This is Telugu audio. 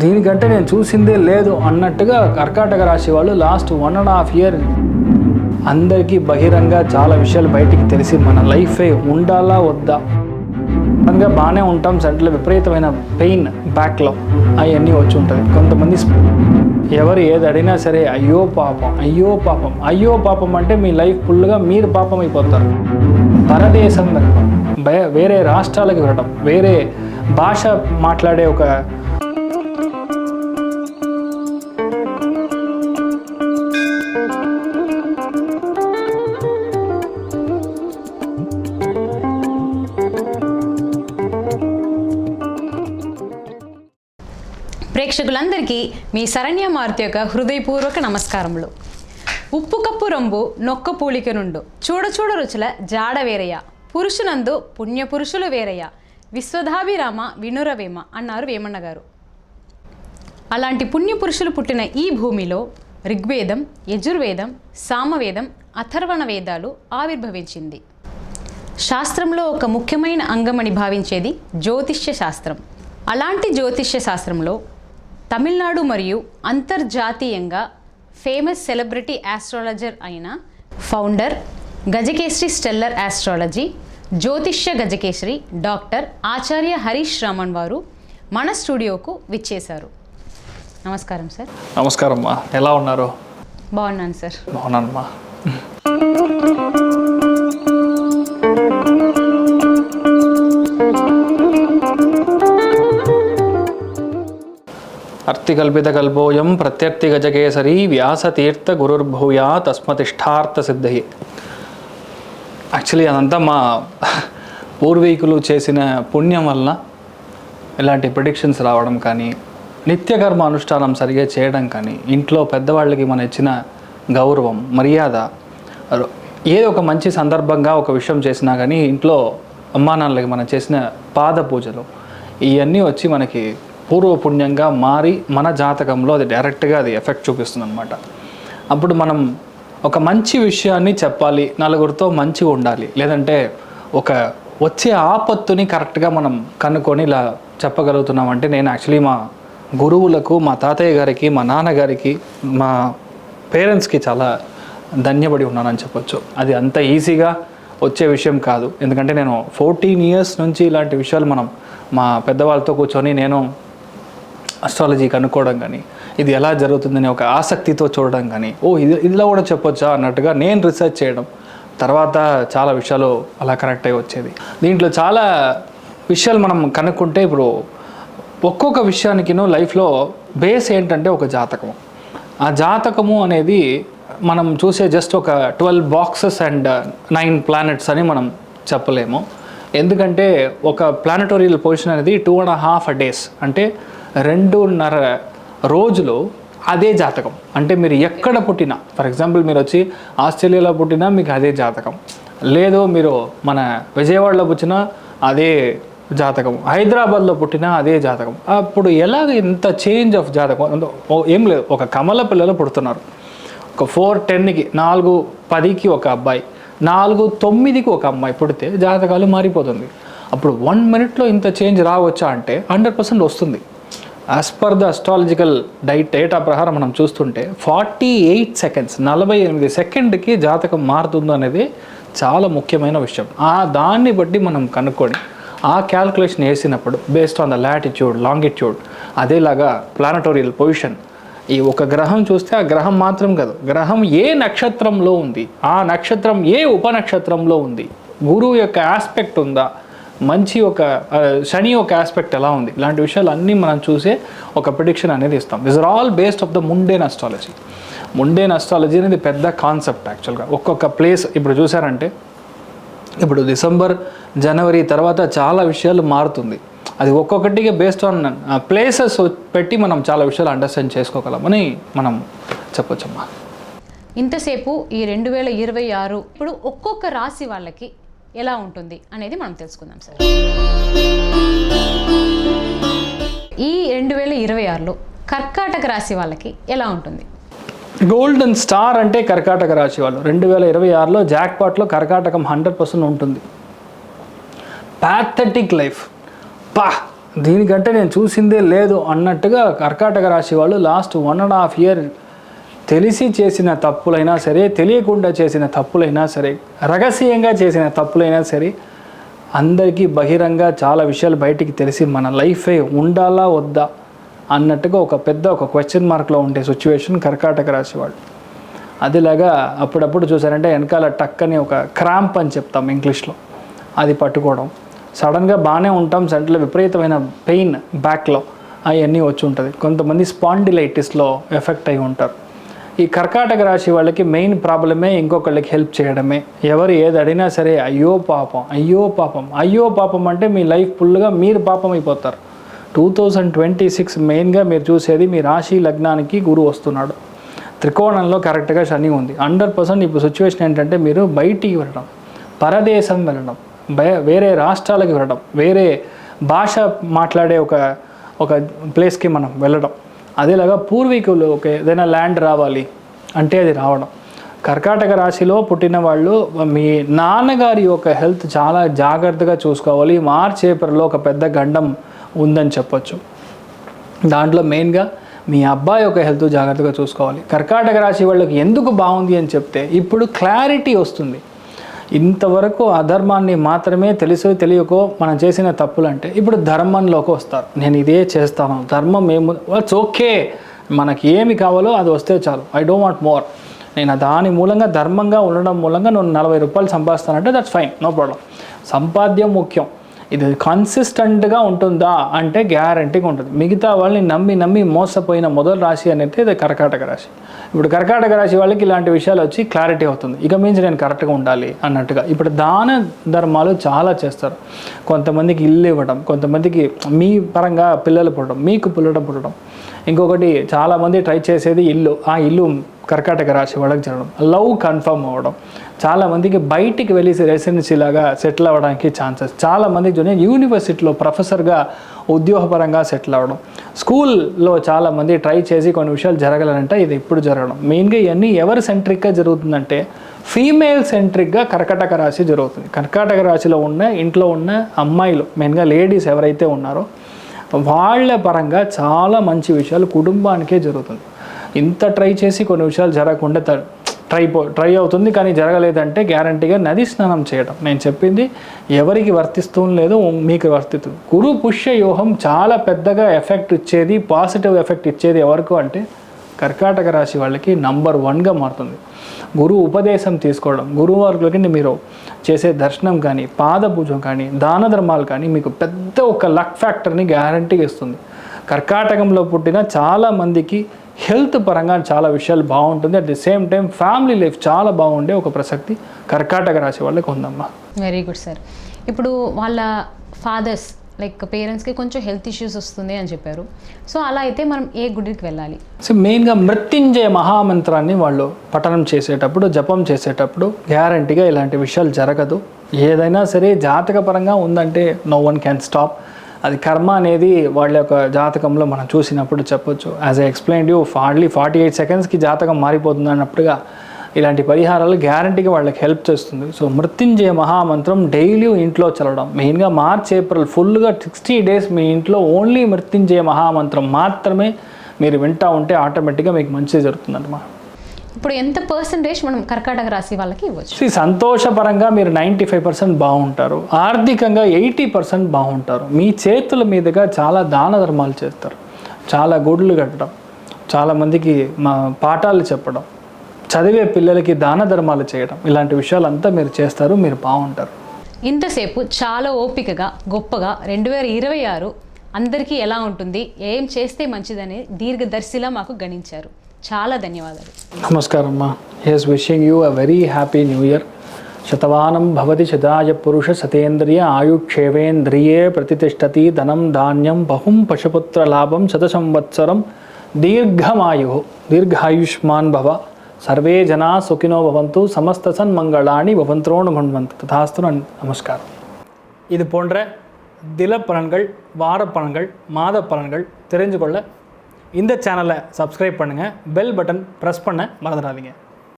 దీనికంటే నేను చూసిందే లేదు అన్నట్టుగా కర్కాటక రాశి వాళ్ళు last one and half year అందరికీ బహిరంగ చాలా విషయాలు బయటికి తెలిసి మన లైఫే ఉండాలా వద్దా? సడన్గా బాగానే ఉంటాం సడన్గా విపరీతమైన పెయిన్ బ్యాక్లో అవన్నీ వచ్చి ఉంటుంది. కొంతమంది ఎవరు ఏది అడిగినా సరే అయ్యో పాపం అయ్యో పాపం అయ్యో పాపం అంటే మీ లైఫ్ ఫుల్గా మీరు పాపం అయిపోతారు. పరదేశం వేరే రాష్ట్రాలకు వెళ్ళడం వేరే భాష మాట్లాడే ఒక ప్రేక్షకులందరికీ మీ శరణ్య మారుతి యొక్క హృదయపూర్వక నమస్కారములు. ఉప్పు కప్పు రంబు నొక్క పూలిక నుండు. చూడ చూడ రుచుల జాడ వేరయ్య. పురుషునందు పుణ్యపురుషులు వేరయ్య. విశ్వధాభిరామ వినురవేమ అన్నారు వేమన్న గారు. అలాంటి పుణ్యపురుషులు పుట్టిన ఈ భూమిలో ఋగ్వేదం యజుర్వేదం సామవేదం అథర్వణ వేదాలు ఆవిర్భవించింది. శాస్త్రంలో ఒక ముఖ్యమైన అంగమని భావించేది జ్యోతిష్య శాస్త్రం. అలాంటి జ్యోతిష్య శాస్త్రంలో తమిళనాడు మరియు అంతర్జాతీయంగా ఫేమస్ సెలబ్రిటీ ఆస్ట్రాలజర్ అయిన ఫౌండర్ గజకేశ్రీ స్టెల్లర్ ఆస్ట్రాలజీ జ్యోతిష్య గజకేశ్రీ డాక్టర్ ఆచార్య హరీష్ రామన్ వారు మన స్టూడియోకు విచ్చేశారు. నమస్కారం సార్. నమస్కారం అమ్మా. ఎలా ఉన్నారు? బాగున్నాను సార్. బాగున్నానమ్మా. అర్థికల్పితకల్పోయం ప్రత్యర్థి గజకేసరి వ్యాసతీర్థ గురుర్భూయా తస్మతిష్టార్థ సిద్ధయి యాక్చువల్లీ అదంతా మా పూర్వీకులు చేసిన పుణ్యం వలన ఇలాంటి ప్రిడిక్షన్స్ రావడం కానీ నిత్యకర్మ అనుష్ఠానం సరిగా చేయడం కానీ ఇంట్లో పెద్దవాళ్ళకి మన ఇచ్చిన గౌరవం మర్యాద ఏదో ఒక మంచి సందర్భంగా ఒక విషయం చేసినా కానీ ఇంట్లో అమ్మానాన్నలకి మనం చేసిన పాద పూజలు ఇవన్నీ వచ్చి మనకి పూర్వపుణ్యంగా మారి మన జాతకంలో అది డైరెక్ట్గా అది ఎఫెక్ట్ చూపిస్తుంది అనమాట అప్పుడు మనం ఒక మంచి విషయాన్ని చెప్పాలి నలుగురితో మంచిగా ఉండాలి లేదంటే ఒక వచ్చే ఆపత్తుని కరెక్ట్గా మనం కనుక్కొని ఇలా చెప్పగలుగుతున్నాం అంటే నేను యాక్చువల్లీ మా గురువులకు మా తాతయ్య గారికి మా నాన్నగారికి మా పేరెంట్స్కి చాలా ధన్యపడి ఉన్నానని చెప్పొచ్చు. అది అంత ఈజీగా వచ్చే విషయం కాదు. ఎందుకంటే నేను ఫోర్టీన్ ఇయర్స్ నుంచి ఇలాంటి విషయాలు మనం మా పెద్దవాళ్ళతో కూర్చొని నేను అస్ట్రాలజీ కనుక్కోవడం కానీ ఇది ఎలా జరుగుతుందని ఒక ఆసక్తితో చూడడం కానీ ఓ ఇది ఇలా కూడా చెప్పొచ్చా అన్నట్టుగా నేను రీసెర్చ్ చేయడం తర్వాత చాలా విషయాలు అలా కనెక్ట్ అయ్యి వచ్చేది. దీంట్లో చాలా విషయాలు మనం కనుక్కుంటే ఇప్పుడు ఒక్కొక్క విషయానికినూ లైఫ్లో బేస్ ఏంటంటే ఒక జాతకము. ఆ జాతకము అనేది మనం చూసే జస్ట్ ఒక twelve boxes and nine planets అని మనం చెప్పలేము. ఎందుకంటే ఒక ప్లానటోరియల్ పొజిషన్ అనేది టూ అండ్ హాఫ్ డేస్ అంటే రెండున్నర రోజులు అదే జాతకం. అంటే మీరు ఎక్కడ పుట్టినా ఫర్ ఎగ్జాంపుల్ మీరు వచ్చి ఆస్ట్రేలియాలో పుట్టినా మీకు అదే జాతకం. లేదు మీరు మన విజయవాడలో పుట్టినా అదే జాతకం. హైదరాబాద్లో పుట్టినా అదే జాతకం. అప్పుడు ఎలాగ ఇంత చేంజ్ ఆఫ్ జాతకం? ఓ- ఏం లేదు ఒక కమల పిల్లలు పుడుతున్నారు. ఒక ఫోర్ టెన్కి నాలుగు పదికి ఒక అబ్బాయి నాలుగు తొమ్మిదికి ఒక అమ్మాయి పుడితే జాతకాలు మారిపోతుంది. అప్పుడు వన్ మినిట్లో ఇంత చేంజ్ రావచ్చా అంటే హండ్రెడ్ పర్సెంట్ వస్తుంది. As per the astrological diet data ప్రకారం మనం చూస్తుంటే ఫార్టీ ఎయిట్ సెకండ్స్ నలభై ఎనిమిది సెకండ్కి జాతకం మారుతుందో అనేది చాలా ముఖ్యమైన విషయం. ఆ దాన్ని బట్టి మనం కనుక్కొని ఆ క్యాల్కులేషన్ వేసినప్పుడు based on the latitude longitude అదేలాగా ప్లానటోరియల్ position ఈ ఒక గ్రహం చూస్తే ఆ గ్రహం మాత్రం కాదు. గ్రహం ఏ నక్షత్రంలో ఉంది? ఆ నక్షత్రం ఏ ఉపనక్షత్రంలో ఉంది? గురువు యొక్క ఆస్పెక్ట్ ఉందా? మంచి ఒక శని ఒక ఆస్పెక్ట్ ఎలా ఉంది? ఇలాంటి విషయాలు అన్నీ మనం చూసే ఒక ప్రిడిక్షన్ అనేది ఇస్తాం. This are all based of the mundane astrology mundane astrology అనేది పెద్ద కాన్సెప్ట్ యాక్చువల్గా ఒక్కొక్క ప్లేస్ ఇప్పుడు చూసారంటే ఇప్పుడు డిసెంబర్ జనవరి తర్వాత చాలా విషయాలు మారుతుంది. అది ఒక్కొక్కటిగా బేస్డ్ ఆన్ ప్లేసెస్ పెట్టి మనం చాలా విషయాలు అండర్స్టాండ్ చేసుకోగలమని మనం చెప్పొచ్చమ్మా. ఇంతసేపు ఈ రెండు వేల ఇరవై ఆరు ఇప్పుడు ఒక్కొక్క రాశి వాళ్ళకి ఎలా ఉంటుంది అనేది మనం తెలుసుకుందాం సార్. ఈ రెండు వేల ఇరవై ఆరులో కర్కాటక రాశి వాళ్ళకి ఎలా ఉంటుంది? గోల్డెన్ స్టార్ అంటే కర్కాటక రాశి వాళ్ళు. రెండు వేల ఇరవై ఆరులో జాక్పాట్లో కర్కాటకం హండ్రెడ్ పర్సెంట్ ఉంటుంది. ప్యాథెటిక్ లైఫ్ పా దీనికంటే నేను చూసిందే లేదు అన్నట్టుగా కర్కాటక రాశి వాళ్ళు last one and half year తెలిసి చేసిన తప్పులైనా సరే తెలియకుండా చేసిన తప్పులైనా సరే రహస్యంగా చేసిన తప్పులైనా సరే అందరికీ బహిరంగ చాలా విషయాలు బయటికి తెలిసి మన లైఫే ఉండాలా వద్దా అన్నట్టుగా ఒక పెద్ద ఒక క్వశ్చన్ మార్క్లో ఉండే సిచ్యువేషన్ కర్కాటక రాశి వాళ్ళు. అదిలాగా అప్పుడప్పుడు చూసారంటే వెనకాల టక్ అని ఒక క్రాంప్ అని చెప్తాం ఇంగ్లీష్లో. అది పట్టుకోవడం. సడన్గా బాగానే ఉంటాం సెంట్లో విపరీతమైన పెయిన్ బ్యాక్లో అవన్నీ వచ్చి ఉంటుంది. కొంతమంది స్పాండిలైటిస్లో ఎఫెక్ట్ అయి ఉంటారు. ఈ కర్కాటక రాశి వాళ్ళకి మెయిన్ ప్రాబ్లమే ఇంకొకళ్ళకి హెల్ప్ చేయడమే. ఎవరు ఏది అడిగినా సరే అయ్యో పాపం అయ్యో పాపం అయ్యో పాపం అంటే మీ లైఫ్ ఫుల్గా మీరు పాపం అయిపోతారు. టూ థౌజండ్ ట్వంటీ సిక్స్ మెయిన్గా మీరు చూసేది మీ రాశి లగ్నానికి గురువు వస్తున్నాడు. త్రికోణంలో కరెక్ట్గా శని ఉంది. హండ్రెడ్ పర్సెంట్ ఇప్పుడు సిచ్యువేషన్ ఏంటంటే మీరు బయటికి వెళ్ళడం పరదేశం వెళ్ళడం బయ- వేరే రాష్ట్రాలకు వెళ్ళడం వేరే భాష మాట్లాడే ఒక ఒక ప్లేస్కి మనం వెళ్ళడం. అదేలాగా పూర్వీకులు ఒక ఏదైనా ల్యాండ్ రావాలి అంటే అది రావడం. కర్కాటక రాశిలో పుట్టిన వాళ్ళు మీ నాన్నగారి యొక్క హెల్త్ చాలా జాగ్రత్తగా చూసుకోవాలి. మార్చ్ ఏప్రిల్లో ఒక పెద్ద గండం ఉందని చెప్పొచ్చు. దాంట్లో మెయిన్గా మీ అబ్బాయి యొక్క హెల్త్ జాగ్రత్తగా చూసుకోవాలి. కర్కాటక రాశి వాళ్ళకి ఎందుకు బాగుంది అని చెప్తే ఇప్పుడు క్లారిటీ వస్తుంది. ఇంతవరకు అధర్మాన్ని మాత్రమే తెలుసు తెలియకో మనం చేసిన తప్పులు అంటే ఇప్పుడు ధర్మంలోకి వస్తారు. నేను ఇదే చేస్తాను. ధర్మం ఏము ఇట్స్ ఓకే మనకి ఏమి కావాలో అది వస్తే చాలు. ఐ డోంట్ వాంట్ మోర్ నేను దాని మూలంగా ధర్మంగా ఉండడం మూలంగా నేను నలభై రూపాయలు సంపాదిస్తానంటే దట్స్ ఫైన్ నో ప్రాబ్లం సంపాద్యం ముఖ్యం. ఇది కన్సిస్టెంట్గా ఉంటుందా అంటే గ్యారంటీగా ఉంటుంది. మిగతా వాళ్ళని నమ్మి నమ్మి మోసపోయిన మొదటి రాశి అనేది ఇది కర్కాటక రాశి. ఇప్పుడు కర్కాటక రాశి వాళ్ళకి ఇలాంటి విషయాలు వచ్చి క్లారిటీ అవుతుంది. ఇక మించి నేను కరెక్ట్గా ఉండాలి అన్నట్టుగా. ఇప్పుడు దాన ధర్మాలు చాలా చేస్తారు. కొంతమందికి ఇల్లు ఇవ్వడం కొంతమందికి మీ పరంగా పిల్లలు పుట్టడం మీకు పిల్లలు పుట్టడం. ఇంకొకటి చాలామంది ట్రై చేసేది ఇల్లు. ఆ ఇల్లు కర్కాటక రాశి వాళ్ళకి జరగడం. లవ్ కన్ఫర్మ్ అవ్వడం. చాలామందికి బయటికి వెళ్ళి రెసిడెన్సీ లాగా సెటిల్ అవ్వడానికి ఛాన్సెస్ చాలామందికి జూనియర్ యూనివర్సిటీలో ప్రొఫెసర్గా ఉద్యోగపరంగా సెటిల్ అవ్వడం. స్కూల్లో చాలామంది ట్రై చేసి కొన్ని విషయాలు జరగాలంటే ఇది ఇప్పుడు జరగడం. మెయిన్గా ఇవన్నీ ఎవరు సెంట్రిక్గా జరుగుతుందంటే ఫీమేల్ సెంట్రిక్గా కర్కాటక రాశి జరుగుతుంది. కర్కాటక రాశిలో ఉన్న ఇంట్లో ఉన్న అమ్మాయిలు మెయిన్గా లేడీస్ ఎవరైతే ఉన్నారో వాళ్ళ పరంగా చాలా మంచి విషయాలు కుటుంబానికే జరుగుతుంది. ఇంత ట్రై చేసి కొన్ని విషయాలు జరగకుండా ట్రై పో ట్రై అవుతుంది కానీ జరగలేదంటే గ్యారంటీగా నది స్నానం చేయడం నేను చెప్పింది ఎవరికి వర్తిస్తూ లేదు మీకు వర్తిస్తుంది. గురు పుష్య యోహం చాలా పెద్దగా ఎఫెక్ట్ ఇచ్చేది పాజిటివ్ ఎఫెక్ట్ ఇచ్చేది ఎవరికి అంటే కర్కాటక రాశి వాళ్ళకి నంబర్ వన్గా మారుతుంది. గురువు ఉపదేశం తీసుకోవడం గురువు మీరు చేసే దర్శనం కానీ పాదపూజ కానీ దాన ధర్మాలు కానీ మీకు పెద్ద ఒక లక్ ఫ్యాక్టర్ని గ్యారంటీగా ఇస్తుంది. కర్కాటకంలో పుట్టిన చాలామందికి హెల్త్ పరంగా చాలా విషయాలు బాగుంటుంది. At the same time family life చాలా బాగుండే ఒక ప్రసక్తి కర్కాటక రాశి వాళ్ళకి ఉందమ్మా. వెరీ గుడ్ సార్ ఇప్పుడు వాళ్ళ ఫాదర్స్ లైక్ పేరెంట్స్కి కొంచెం హెల్త్ ఇష్యూస్ వస్తుంది అని చెప్పారు. సో అలా అయితే మనం ఏ గుడికి వెళ్ళాలి? సో మెయిన్గా మృత్యుంజయ మహామంత్రాన్ని వాళ్ళు పఠనం చేసేటప్పుడు జపం చేసేటప్పుడు గ్యారంటీగా ఇలాంటి విషయాలు జరగదు. ఏదైనా సరే జాతకపరంగా ఉందంటే నో వన్ క్యాన్ స్టాప్ అది కర్మ అనేది వాళ్ళ యొక్క జాతకంలో మనం చూసినప్పుడు చెప్పొచ్చు. As I explain you hardly forty eight సెకండ్స్కి జాతకం మారిపోతుంది అన్నప్పుడుగా ఇలాంటి పరిహారాలు గ్యారంటీగా వాళ్ళకి హెల్ప్ చేస్తుంది. సో మృత్యుంజయ మహామంత్రం డైలీ ఇంట్లో చదవడం మెయిన్గా మార్చ్ ఏప్రిల్ ఫుల్గా సిక్స్టీ డేస్ మీ ఇంట్లో ఓన్లీ మృత్యుంజయ మహామంత్రం మాత్రమే మీరు వింటా ఉంటే ఆటోమేటిక్గా మీకు మంచి జరుగుతుందన్నమాట. ఇప్పుడు ఎంత పర్సంటేజ్ మనం కర్కాటక రాశి వాళ్ళకి ఇవ్వచ్చు? సంతోషపరంగా మీరు నైంటీ ఫైవ్ పర్సెంట్ బాగుంటారు. ఆర్థికంగా ఎయిటీ పర్సెంట్ బాగుంటారు. మీ చేతుల మీదుగా చాలా దాన ధర్మాలు చేస్తారు. చాలా గుడులు కట్టడం. చాలామందికి మా పాఠాలు చెప్పడం. చదివే పిల్లలకి దాన ధర్మాలు చేయడం ఇలాంటి విషయాలంతా మీరు చేస్తారు మీరు బాగుంటారు ఇంతసేపు చాలా ఓపికగా గొప్పగా రెండు వేల ఇరవై ఆరు అందరికీ ఎలా ఉంటుంది ఏం చేస్తే మంచిదని దీర్ఘదర్శిలా మాకు గణించారు. చాలా ధన్యవాదాలు. నమస్కారం అమ్మా yes wishing you a very happy new year శతవానం భవతి శతాయ పురుష సతేంద్రియ ఆయుక్షేవేంద్రియే ప్రతిష్టతి ధనం ధాన్యం బహుం పశుపుత్ర లాభం శత సంవత్సరం దీర్ఘమాయు దీర్ఘాయుష్మాన్ భవ. சர்வே ஜனா சுகினோ பவந்து சமஸ்தசன் மங்களாணி பவந்தோன்னு மண்வந்து ததாஸ்து நமஸ்காரம் இது போன்ற தில பலன்கள் வார பலன்கள் மாத பலன்கள் தெரிஞ்சு கொள்ள இந்த சேனலை சப்ஸ்கிரைப் பண்ணுங்கள் பெல் பட்டன் ப்ரெஸ் பண்ண மறந்துடாதீங்க.